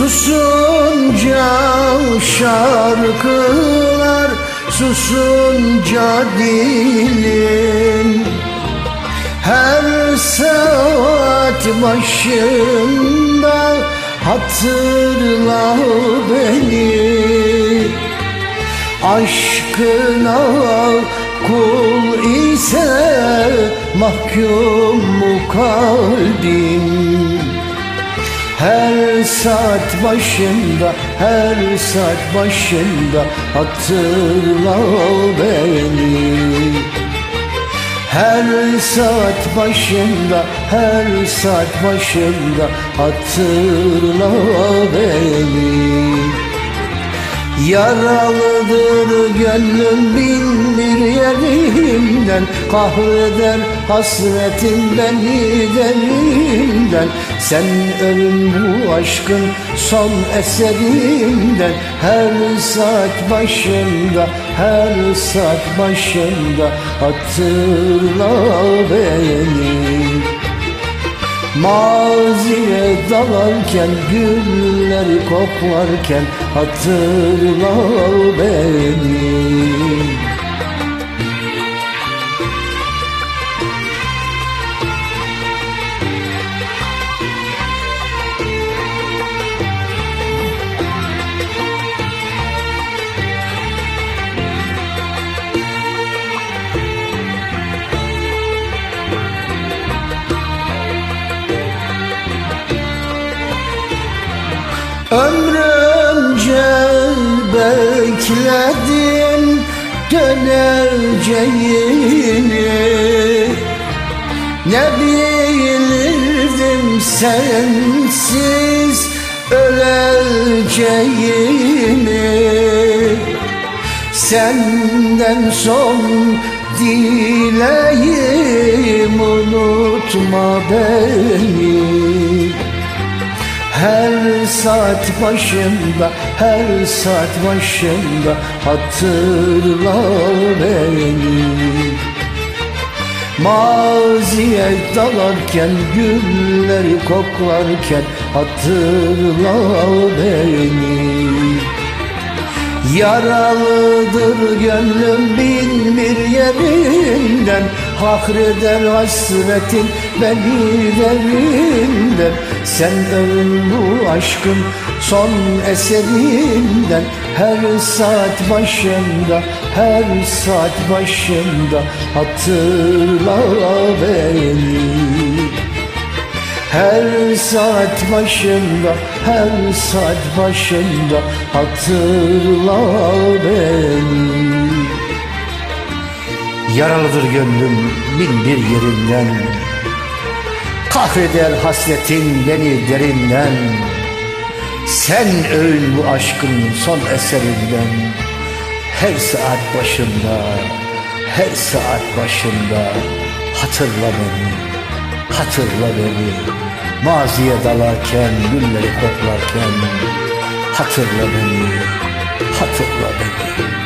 Susunca şarkılar Susunca dilim. Her saat başında Hatırla beni. Aşkına kul ise mahkum mu kalbim her saat başında, her saat başında hatırla beni. Her saat başında, her saat başında hatırla beni. Yaralıdır gönlüm bin bir yerimden Kahreder hasretin beni derinden. Sen ölüm bu aşkın son eserimden Her saat başında, her saat başında Hatırla beni. Maziye dalarken Gülleri koklarken Hatırla beni Ömrümce bekledim döneceğini Ne bilirdim sensiz öleceğimi? Senden son dileğim unutma beni her saat başında, her saat başında hatırla beni. Maziye dalarken, gülleri koklarken hatırla beni. Yaralıdır gönlüm bin bir yerinden Hakreder hasretin beni derinden. Sen ölüm bu aşkın son eserinden. Her saat başında, her saat başında Hatırla beni. Her saat başında, her saat başında hatırla beni. Yaralıdır gönlüm bin bir yerinden, kahreder hasretin beni derinden. Sen öğün bu aşkın son eserinden, her saat başında, her saat başında hatırla beni hatırla beni. Maziye dalarken, gülleri koklarken. Hatırla beni, hatırla beni